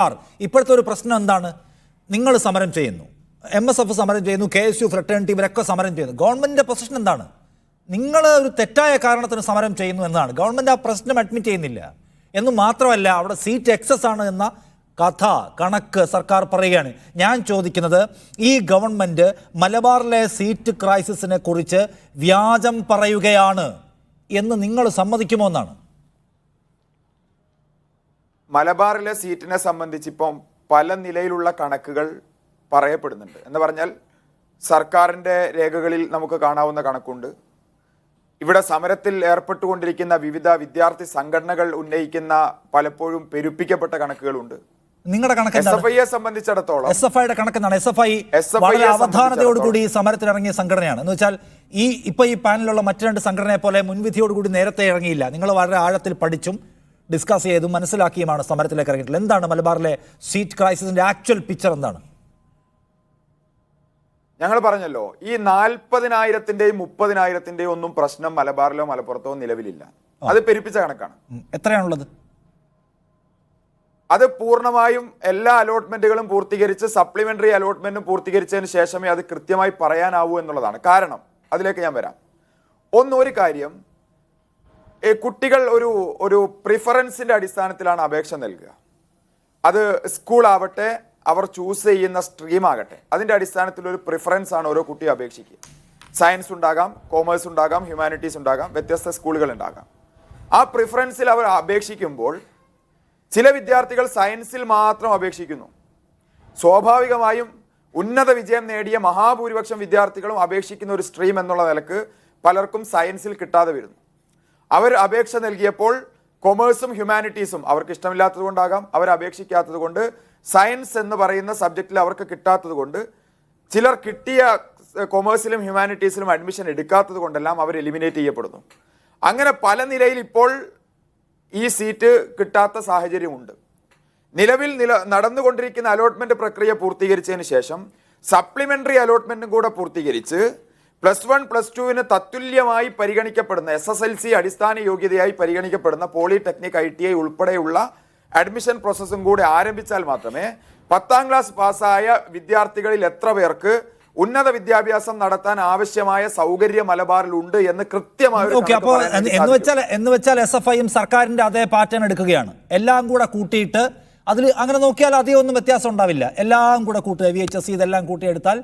R. ഇപ്പോഴത്തെ ഒരു പ്രശ്നം എന്താണ്? നിങ്ങൾ സമരം ചെയ്യുന്നു. എം എസ് എഫ് സമരം ചെയ്യുന്നു കെ എസ് യു ഫ്രട്ടേണിറ്റി ഇവരൊക്കെ സമരം ചെയ്യുന്നു. ഗവൺമെന്റിന്റെ പൊസിഷൻ എന്താണ്? നിങ്ങൾ ഒരു തെറ്റായ കാരണത്തിന് സമരം ചെയ്യുന്നു എന്നാണ്. ഗവൺമെന്റ് ആ പ്രശ്നം അഡ്മിറ്റ് ചെയ്യുന്നില്ല. എന്ന് മാത്രമല്ല അവിടെ സീറ്റ് എക്സസ് ആണ് എന്ന കഥ കണക്ക് സർക്കാർ പറയുകയാണ്. ഞാൻ ചോദിക്കുന്നത് ഈ ഗവൺമെന്റ് മലബാറിലെ സീറ്റ് ക്രൈസിസിനെ കുറിച്ച് വ്യാജം പറയുകയാണ് എന്ന് നിങ്ങൾ സമ്മതിക്കുമോ എന്നാണ്. മലബാറിലെ സീറ്റിനെ സംബന്ധിച്ച് ഇപ്പം പല നിലയിലുള്ള കണക്കുകൾ പറയപ്പെടുന്നുണ്ട്. എന്ന് പറഞ്ഞാൽ സർക്കാരിന്റെ രേഖകളിൽ നമുക്ക് കാണാവുന്ന കണക്കുണ്ട്. ഇവിടെ സമരത്തിൽ ഏർപ്പെട്ടുകൊണ്ടിരിക്കുന്ന വിവിധ വിദ്യാർത്ഥി സംഘടനകൾ ഉന്നയിക്കുന്ന പലപ്പോഴും പെരുപ്പിക്കപ്പെട്ട കണക്കുകളുണ്ട്. നിങ്ങളുടെ കണക്ക് എസ് എന്താണ് എഫ് ഐയെ സംബന്ധിച്ചിടത്തോളം എസ് എഫ് ഐയുടെ കണക്കെന്നാണ് എസ് എഫ് ഐ വളരെ സംബന്ധിച്ചിടത്തോളം- അവധാനതയോടുകൂടി ഈ സമരത്തിനിറങ്ങിയ സംഘടനയാണ്. എന്ന് വെച്ചാൽ ഈ ഇപ്പൊ ഈ പാനലിലുള്ള മറ്റു രണ്ട് സംഘടനയെ പോലെ മുൻവിധിയോടുകൂടി നേരത്തെ ഇറങ്ങിയില്ല. നിങ്ങൾ വളരെ ആഴത്തിൽ പഠിച്ചും ഡിസ്കസ് ചെയ്തും മനസ്സിലാക്കിയുമാണ് സമരത്തിലേക്ക് ഇറങ്ങിയിട്ടുള്ളത്. എന്താണ് മലബാറിലെ സീറ്റ് ക്രൈസിസിന്റെ ആക്ച്വൽ പിക്ചർ എന്താണ്? ഞങ്ങൾ പറഞ്ഞല്ലോ ഈ നാൽപ്പതിനായിരത്തിന്റെയും മുപ്പതിനായിരത്തിന്റെയും ഒന്നും പ്രശ്നം മലബാറിലോ മലപ്പുറത്തോ നിലവിലില്ല. അത് പെരുപ്പിച്ച കണക്കാണ്. എത്രയാണുള്ളത്? അത് പൂർണമായും എല്ലാ അലോട്ട്മെന്റുകളും പൂർത്തീകരിച്ച് സപ്ലിമെന്ററി അലോട്ട്മെന്റും പൂർത്തീകരിച്ചതിന് ശേഷമേ അത് കൃത്യമായി പറയാനാവൂ എന്നുള്ളതാണ്. കാരണം അതിലേക്ക് ഞാൻ വരാം. ഒന്നൊരു കാര്യം കുട്ടികൾ ഒരു ഒരു പ്രിഫറൻസിന്റെ അടിസ്ഥാനത്തിലാണ് അപേക്ഷ നൽകുക. അത് സ്കൂളാവട്ടെ അവർ ചൂസ് ചെയ്യുന്ന സ്ട്രീം ആകട്ടെ. അതിന്റെ അടിസ്ഥാനത്തിൽ ഒരു പ്രിഫറൻസ് ആണ് ഓരോ കുട്ടിയും അപേക്ഷിക്കുക. സയൻസ് ഉണ്ടാകാം കോമേഴ്സ് ഉണ്ടാകാം ഹ്യൂമാനിറ്റീസ് ഉണ്ടാകാം വ്യത്യസ്ത സ്കൂളുകൾ ഉണ്ടാകാം. ആ പ്രിഫറൻസിൽ അവർ അപേക്ഷിക്കുമ്പോൾ ചില വിദ്യാർത്ഥികൾ സയൻസിൽ മാത്രം അപേക്ഷിക്കുന്നു. സ്വാഭാവികമായും ഉന്നത വിജയം നേടിയ മഹാഭൂരിപക്ഷം വിദ്യാർത്ഥികളും അപേക്ഷിക്കുന്ന ഒരു സ്ട്രീം എന്നുള്ള നിലയ്ക്ക് പലർക്കും സയൻസിൽ കിട്ടാതെ വരുന്നു. അവർ അപേക്ഷ നൽകിയപ്പോൾ കൊമേഴ്സും ഹ്യൂമാനിറ്റീസും അവർക്ക് ഇഷ്ടമില്ലാത്തത് കൊണ്ടാകാം. അവർ അപേക്ഷിക്കാത്തത് കൊണ്ട് സയൻസ് എന്ന് പറയുന്ന സബ്ജക്റ്റിൽ അവർക്ക് കിട്ടാത്തത് കൊണ്ട് ചിലർ കിട്ടിയ കൊമേഴ്സിലും ഹ്യൂമാനിറ്റീസിലും അഡ്മിഷൻ എടുക്കാത്തത് കൊണ്ടെല്ലാം അവർ എലിമിനേറ്റ് ചെയ്യപ്പെടുന്നു. അങ്ങനെ പല നിലയിൽ ഇപ്പോൾ ഈ സീറ്റ് കിട്ടാത്ത സാഹചര്യമുണ്ട്. നിലവിൽ നില നടന്നുകൊണ്ടിരിക്കുന്ന അലോട്ട്മെന്റ് പ്രക്രിയ പൂർത്തീകരിച്ചതിന് ശേഷം സപ്ലിമെന്ററി അലോട്ട്മെന്റും കൂടെ പൂർത്തീകരിച്ച് പ്ലസ് വൺ പ്ലസ് ടുവിന് തത്തുല്യമായി പരിഗണിക്കപ്പെടുന്ന എസ് എസ് എൽ സി അടിസ്ഥാന യോഗ്യതയായി പരിഗണിക്കപ്പെടുന്ന പോളിടെക്നിക് ഐ ടി ഐ ഉൾപ്പെടെയുള്ള അഡ്മിഷൻ പ്രോസസ്സും കൂടി ആരംഭിച്ചാൽ മാത്രമേ പത്താം ക്ലാസ് പാസ്സായ വിദ്യാർത്ഥികളിൽ എത്ര പേർക്ക് ഉന്നത വിദ്യാഭ്യാസം നടത്താൻ ആവശ്യമായ സൗകര്യം മലബാറിൽ ഉണ്ട് എന്ന് കൃത്യമായി അപ്പോൾ എന്ന് വെച്ചാൽ എന്ന് വെച്ചാൽ എസ് എഫ് ഐയും സർക്കാരിന്റെ അതേ പാറ്റേൺ എടുക്കുകയാണ്. എല്ലാം കൂടെ കൂട്ടിയിട്ട് അതിൽ അങ്ങനെ നോക്കിയാൽ അധികം ഒന്നും വ്യത്യാസം ഉണ്ടാവില്ല. എല്ലാം കൂടെ കൂട്ടുക വി എച്ച് എസ് ഇതെല്ലാം കൂട്ടിയെടുത്താൽ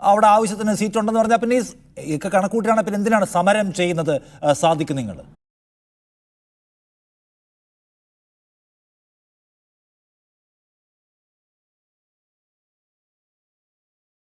അവിടെ ആവശ്യത്തിന് സീറ്റ് ഉണ്ടെന്ന് പറഞ്ഞാൽ പിന്നെ ഈ കണക്കൂട്ടിയാണ് പിന്നെ എന്തിനാണ് സമരം ചെയ്യുന്നത് സാധിക്കും നിങ്ങൾ?